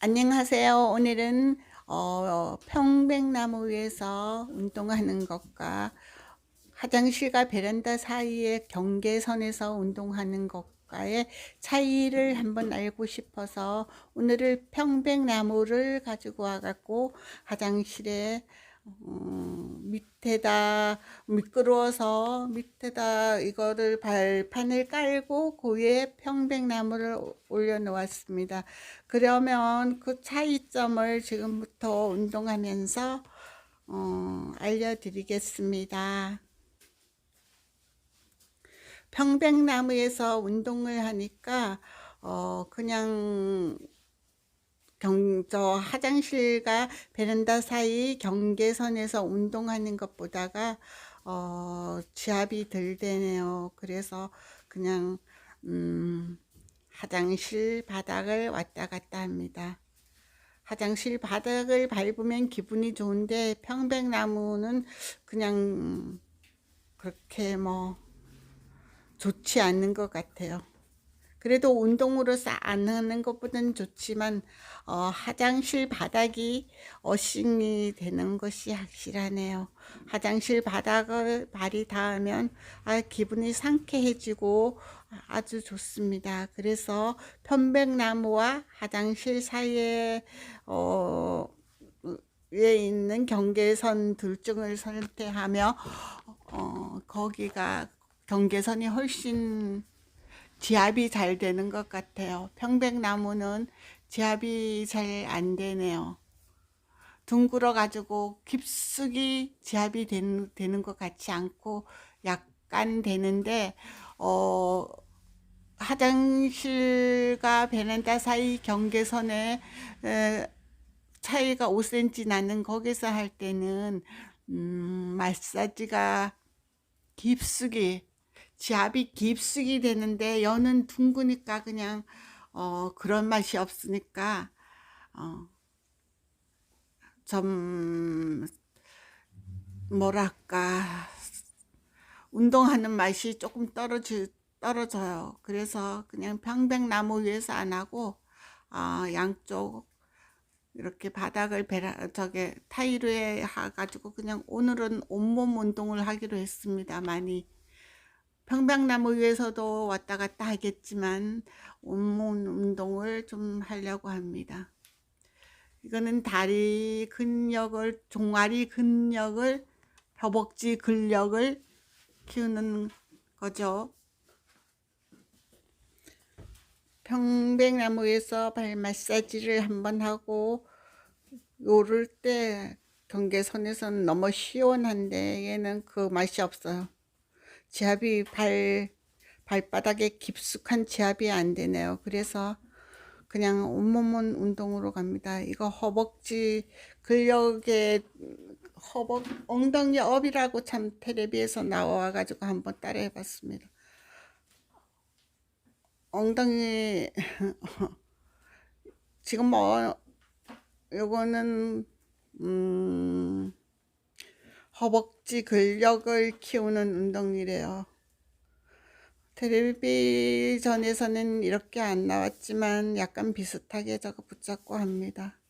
안녕하세요. 오늘은 어, 평백나무 위에서 운동하는 것과 화장실과 베란다 사이의 경계선에서 운동하는 것과의 차이를 한번 알고 싶어서 오늘은 평백나무를 가지고 와갖고 화장실에 음, 밑에다 미끄러워서 밑에다 이거를 발판을 깔고 그 위에 평백나무를 올려 놓았습니다. 그러면 그 차이점을 지금부터 운동하면서 어, 알려드리겠습니다. 평백나무에서 운동을 하니까 어, 그냥 경, 저 화장실과 베란다 사이 경계선에서 운동하는 것보다가 어, 지압이 덜 되네요. 그래서 그냥 음, 화장실 바닥을 왔다 갔다 합니다. 화장실 바닥을 밟으면 기분이 좋은데 평백나무는 그냥 그렇게 뭐 좋지 않는 것 같아요. 그래도 운동으로서 안 하는 것보다는 좋지만 어, 화장실 바닥이 어싱이 되는 것이 확실하네요. 화장실 바닥을 발이 닿으면 아, 기분이 상쾌해지고 아주 좋습니다. 그래서 편백나무와 화장실 사이에 어, 에 있는 경계선 둘 중을 선택하며 어, 거기가 경계선이 훨씬 지압이 잘 되는 것 같아요. 평백나무는 지압이 잘 안 되네요. 둥글어 가지고 깊숙이 지압이 되는, 되는 것 같지 않고 약간 되는데 어 화장실과 베란다 사이 경계선에 에, 차이가 5cm 나는 거기서 할 때는 음, 마사지가 깊숙이 지압이 깊숙이 되는데 여는 둥그니까 그냥 어, 그런 맛이 없으니까 어, 좀 뭐랄까 운동하는 맛이 조금 떨어지, 떨어져요. 그래서 그냥 평백나무 위에서 안 하고 어, 양쪽 이렇게 바닥을 베라 저게 타일에 해가지고 그냥 오늘은 온몸 운동을 하기로 했습니다. 많이 평백나무 위에서도 왔다 갔다 하겠지만 온몸 운동을 좀 하려고 합니다. 이거는 다리 근력을 종아리 근력을 허벅지 근력을 키우는 거죠. 평백나무에서 발 마사지를 한번 하고 요럴 때 경계선에서는 너무 시원한데 얘는 그 맛이 없어요. 지압이 발 발바닥에 깊숙한 지압이 안 되네요. 그래서 그냥 온몸 운동으로 갑니다. 이거 허벅지 근력에 허벅 엉덩이 업이라고 참 텔레비에서 나와 가지고 한번 따라해 봤습니다. 엉덩이 지금 뭐 요거는 음 허벅지 근력을 키우는 운동이래요. 텔레비전에서는 이렇게 안 나왔지만 약간 비슷하게 저거 붙잡고 합니다.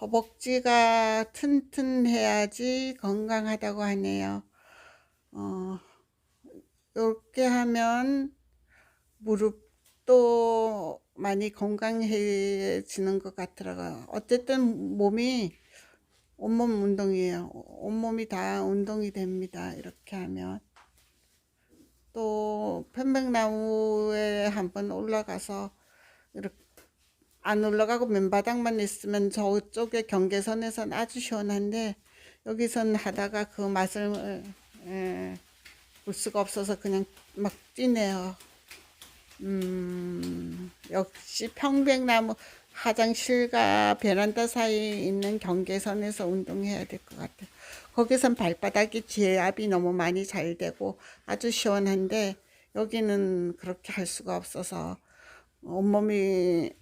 허벅지가 튼튼해야지 건강하다고 하네요. 어, 이렇게 하면 무릎도 많이 건강해지는 것 같더라고요. 어쨌든 몸이 온몸 운동이에요. 온몸이 다 운동이 됩니다. 이렇게 하면. 또 편백나무에 한번 올라가서 이렇게 안 올라가고 맨바닥만 있으면 저쪽에 경계선에선 아주 시원한데 여기선 하다가 그 맛을 에, 볼 수가 없어서 그냥 막 뛰네요. 음, 역시 평백나무 화장실과 베란다 사이에 있는 경계선에서 운동해야 될 것 같아요. 거기선 발바닥이 지압이 너무 많이 잘 되고 아주 시원한데 여기는 그렇게 할 수가 없어서 온몸이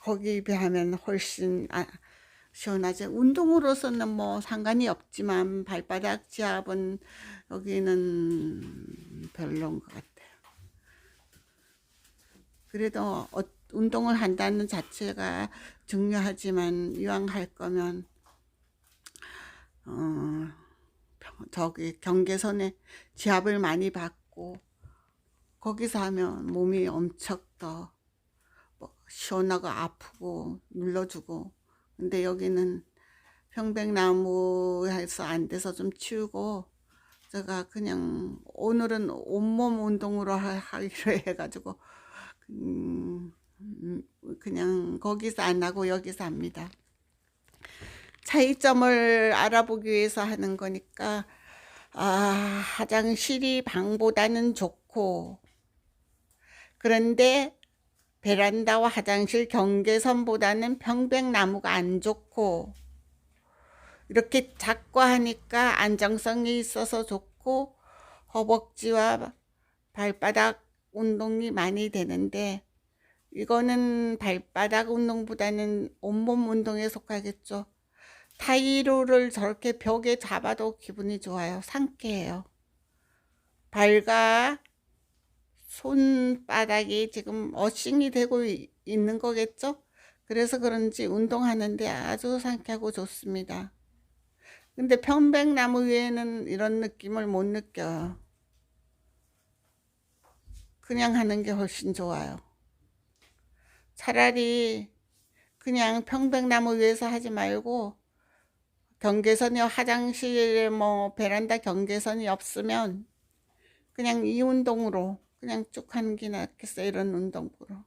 거기 비하면 훨씬 아, 시원하죠. 운동으로서는 뭐 상관이 없지만 발바닥 지압은 여기는 별로인 것 같아요. 그래도 어, 운동을 한다는 자체가 중요하지만 이왕 할 거면 어, 평- 저기 경계선에 지압을 많이 받고 거기서 하면 몸이 엄청 더뭐 시원하고 아프고 눌러주고. 근데 여기는 평백나무에서 안 돼서 좀 치우고 제가 그냥 오늘은 온몸 운동으로 하- 하기로 해가지고 음, 음, 그냥 거기서 안 하고 여기서 합니다. 차이점을 알아보기 위해서 하는 거니까 아, 화장실이 방보다는 좋고 그런데 베란다와 화장실 경계선보다는 평백나무가 안 좋고 이렇게 작고 하니까 안정성이 있어서 좋고 허벅지와 발바닥 운동이 많이 되는데 이거는 발바닥 운동보다는 온몸 운동에 속하겠죠. 타이로를 저렇게 벽에 잡아도 기분이 좋아요. 상쾌해요. 발과 손바닥이 지금 어싱이 되고 이- 있는 거겠죠? 그래서 그런지 운동하는데 아주 상쾌하고 좋습니다. 근데 편백나무 위에는 이런 느낌을 못 느껴요. 그냥 하는 게 훨씬 좋아요. 차라리 그냥 평백나무 위에서 하지 말고 경계선이 화장실에 뭐 베란다 경계선이 없으면 그냥 이 운동으로 그냥 쭉 하는 게 낫겠어요. 이런 운동으로.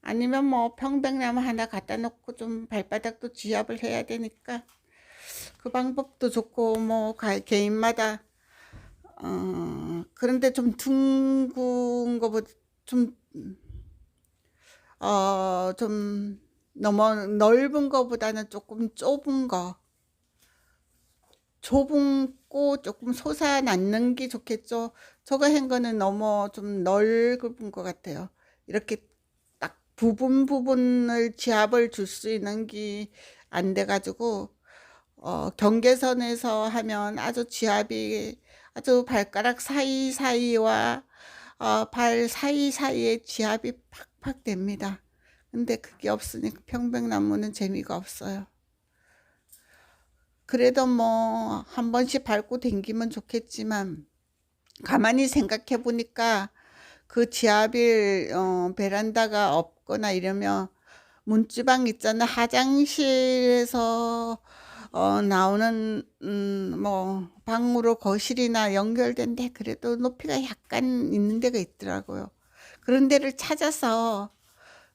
아니면 뭐 평백나무 하나 갖다 놓고 좀 발바닥도 지압을 해야 되니까 그 방법도 좋고 뭐 가- 개인마다 어 그런데 좀 둥근 거보다 좀 어, 좀 너무 넓은 거보다는 조금 좁은 거, 좁고 조금 솟아남는 게 좋겠죠. 저거 한 거는 너무 좀 넓은 것 같아요. 이렇게 딱 부분 부분을 지압을 줄 수 있는 게 안 돼 가지고, 어, 경계선에서 하면 아주 지압이 아주 발가락 사이사이와 어, 발 사이사이에 지압이 팍 팍 됩니다. 근데 그게 없으니까 평백나무는 재미가 없어요. 그래도 뭐 한 번씩 밟고 댕기면 좋겠지만 가만히 생각해 보니까 그 지압이 어, 베란다가 없거나 이러면 문지방 있잖아 화장실에서 어, 나오는 음, 뭐 방으로 거실이나 연결된데 그래도 높이가 약간 있는 데가 있더라고요. 그런 데를 찾아서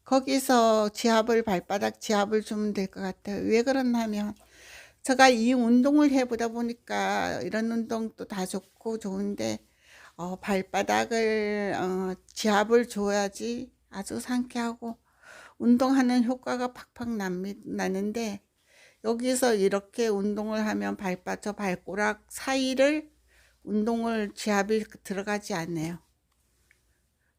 거기서 지압을 발바닥 지압을 주면 될 것 같아요. 왜 그러냐면 제가 이 운동을 해보다 보니까 이런 운동도 다 좋고 좋은데 어, 발바닥을 어, 지압을 줘야지 아주 상쾌하고 운동하는 효과가 팍팍 납니, 나는데 여기서 이렇게 운동을 하면 발바 저 발꼬락 사이를 운동을 지압이 들어가지 않네요.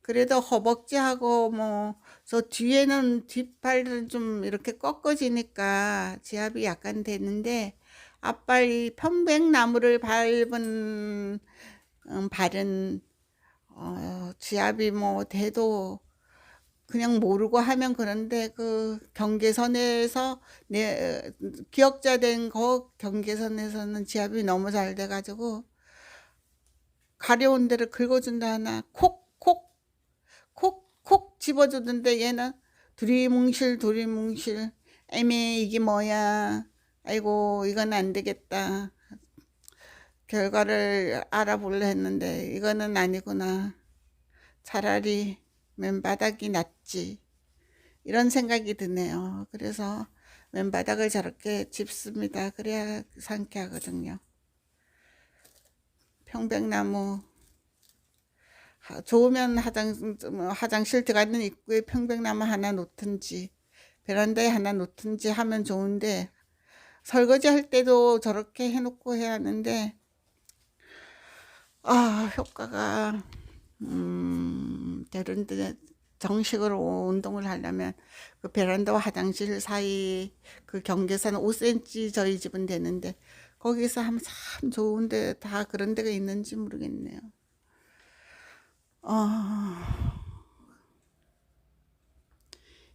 그래도 허벅지하고 뭐 저 뒤에는 뒷발은 좀 이렇게 꺾어지니까 지압이 약간 되는데 앞발이 편백나무를 밟은 음, 발은 어, 지압이 뭐 돼도 그냥 모르고 하면 그런데 그 경계선에서 내 기억자 된 거 경계선에서는 지압이 너무 잘 돼가지고 가려운 데를 긁어준다 하나 콕콕 콕콕 집어주는데 얘는 두리뭉실 두리뭉실. 애매 이게 뭐야? 아이고 이건 안 되겠다. 결과를 알아보려 했는데 이거는 아니구나. 차라리 맨바닥이 낫지. 이런 생각이 드네요. 그래서 맨바닥을 저렇게 짚습니다. 그래야 상쾌하거든요. 평백나무 하- 좋으면 화장, 뭐 화장실 들어가는 입구에 평백나무 하나 놓든지 베란다에 하나 놓든지 하면 좋은데 설거지 할 때도 저렇게 해놓고 해야 하는데 아 효과가 음 다른데 정식으로 운동을 하려면 그 베란다와 화장실 사이 그 경계선 5cm 저희 집은 되는데 거기서 하면 참 좋은데 다 그런 데가 있는지 모르겠네요. 어,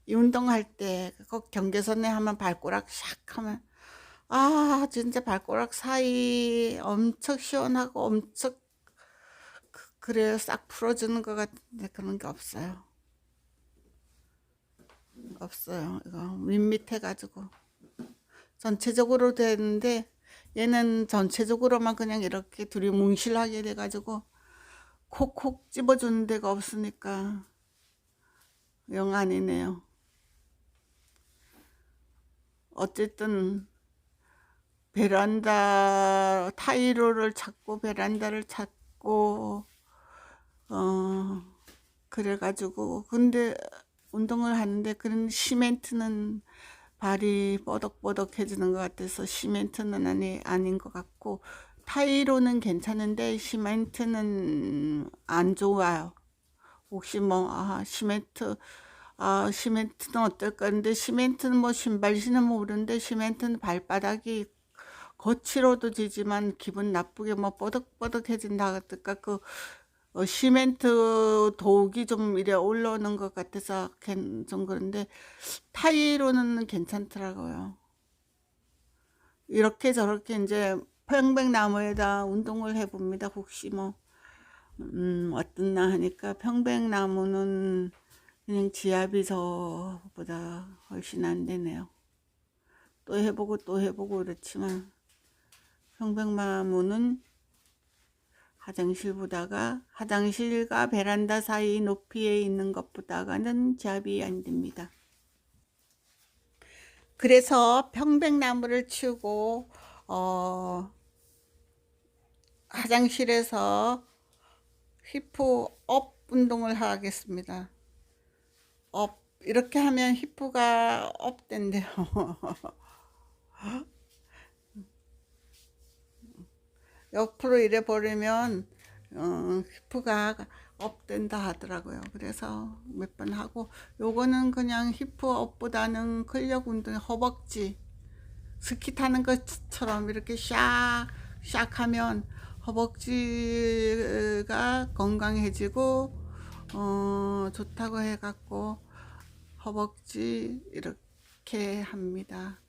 이 운동할 때 꼭 경계선에 하면 발꼬락 샥 하면 아 진짜 발꼬락 사이 엄청 시원하고 엄청 그- 그래요 싹 풀어주는 것 같은데 그런 게 없어요. 없어요. 이거 밋밋해 가지고. 전체적으로 되는데 얘는 전체적으로만 그냥 이렇게 둘이 뭉실하게 돼 가지고 콕콕 집어주는 데가 없으니까 영 아니네요. 어쨌든 베란다 타이로를 찾고 베란다를 찾고 어 그래가지고 근데 운동을 하는데 그런 시멘트는 발이 뻐덕뻐덕해지는 것 같아서 시멘트는 아니 아닌 것 같고 타이로는 괜찮은데 시멘트는 안 좋아요. 혹시 뭐 아, 시멘트 아 시멘트는 어떨까 근데 시멘트는 뭐 신발 신으면 모르는데 시멘트는 발바닥이 거칠어도 지지만 기분 나쁘게 뭐 뻐덕뻐덕해진다 할까 그 어, 시멘트 독이 좀 이래 올라오는 것 같아서 괜- 좀 그런데 타이로는 괜찮더라고요. 이렇게 저렇게 이제 평백나무에다 운동을 해봅니다. 혹시 뭐 음, 어떻나 하니까 평백나무는 그냥 지압이 저보다 훨씬 안 되네요. 또 해보고 또 해보고 그렇지만 평백나무는 화장실 보다가 화장실과 베란다 사이 높이에 있는 것보다가는 지압이 안 됩니다. 그래서 평백나무를 치우고 어, 화장실에서 히프 업 운동을 하겠습니다. 업 이렇게 하면 히프가 업 된대요. 옆으로 이래 버리면 어, 히프가 업 된다 하더라고요. 그래서 몇 번 하고 요거는 그냥 히프 업보다는 근력 운동 허벅지 스키 타는 것처럼 이렇게 샥 샥 하면 허벅지가 건강해지고 어, 좋다고 해갖고 허벅지 이렇게 합니다.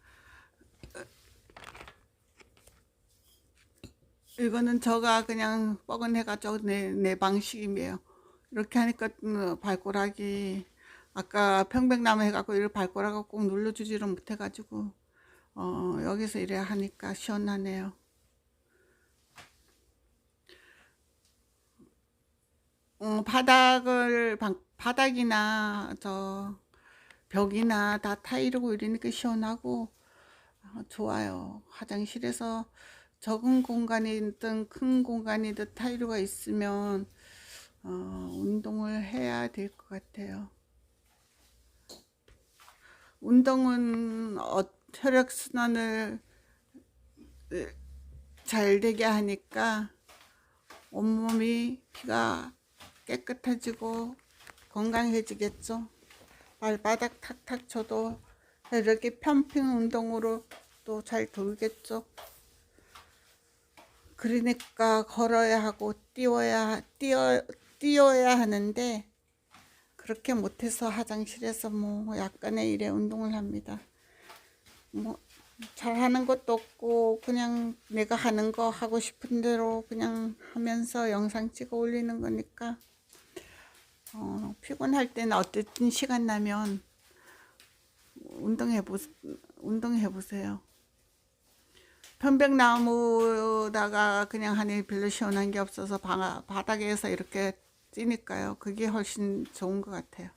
이거는 저가 그냥 뻐근해가지고 내, 내 방식이에요. 이렇게 하니까 음, 발꼬락이 아까 평백나무 해갖고 이렇게 발꼬락을 꼭 눌러주지를 못해가지고 어, 여기서 이래 하니까 시원하네요. 어, 바닥을 방- 바닥이나 저 벽이나 다 타이르고 이러니까 시원하고 어, 좋아요. 화장실에서 적은 공간이든 큰 공간이든 타이르가 있으면 어, 운동을 해야 될 것 같아요. 운동은 어, 혈액순환을 으, 잘 되게 하니까 온몸이 피가 깨끗해지고 건강해지겠죠. 발바닥 탁탁 쳐도 이렇게 편핑 운동으로 또 잘 돌겠죠. 그러니까 걸어야 하고 뛰어야 뛰어 뛰어야 하는데 그렇게 못해서 화장실에서 뭐 약간의 일에 운동을 합니다. 뭐 잘하는 것도 없고 그냥 내가 하는 거 하고 싶은 대로 그냥 하면서 영상 찍어 올리는 거니까 어, 피곤할 때는 어쨌든 시간 나면 운동해 보 운동해 보세요. 편백나무다가 그냥 하니 별로 시원한 게 없어서 바, 바닥에서 이렇게 뛰니까요. 그게 훨씬 좋은 것 같아요.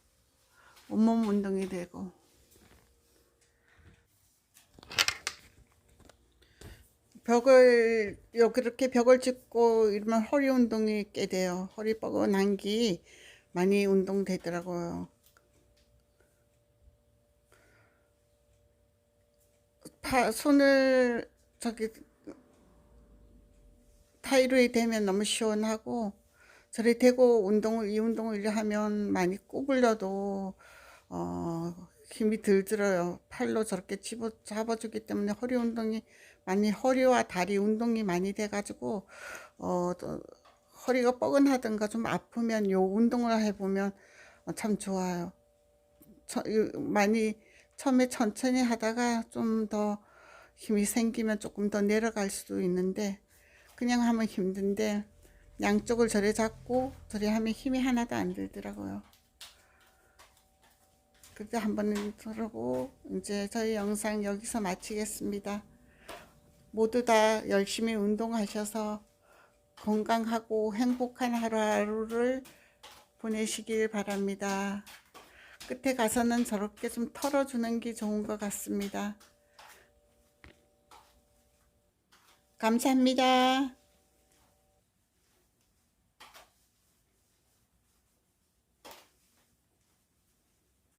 온몸 운동이 되고. 벽을 요 그렇게 벽을 짚고 이러면 허리 운동이 꽤 돼요. 허리 뻐근한 게 많이 운동되더라고요. 파, 손을 저기 타이르에 대면 너무 시원하고 저리 대고 운동을 이 운동을 하면 많이 구부려도 어, 힘이 들 들어요. 팔로 저렇게 집어 잡아주기 때문에 허리 운동이 많이 허리와 다리 운동이 많이 돼가지고 어, 또 허리가 뻐근하든가 좀 아프면 요 운동을 해보면 어, 참 좋아요. 많이 처음에 천천히 하다가 좀 더 힘이 생기면 조금 더 내려갈 수도 있는데 그냥 하면 힘든데 양쪽을 저래 잡고 저래 하면 힘이 하나도 안 들더라고요. 그때 한번 들고 이제 저희 영상 여기서 마치겠습니다. 모두 다 열심히 운동하셔서 건강하고 행복한 하루하루를 보내시길 바랍니다. 끝에 가서는 저렇게 좀 털어주는 게 좋은 것 같습니다. 감사합니다.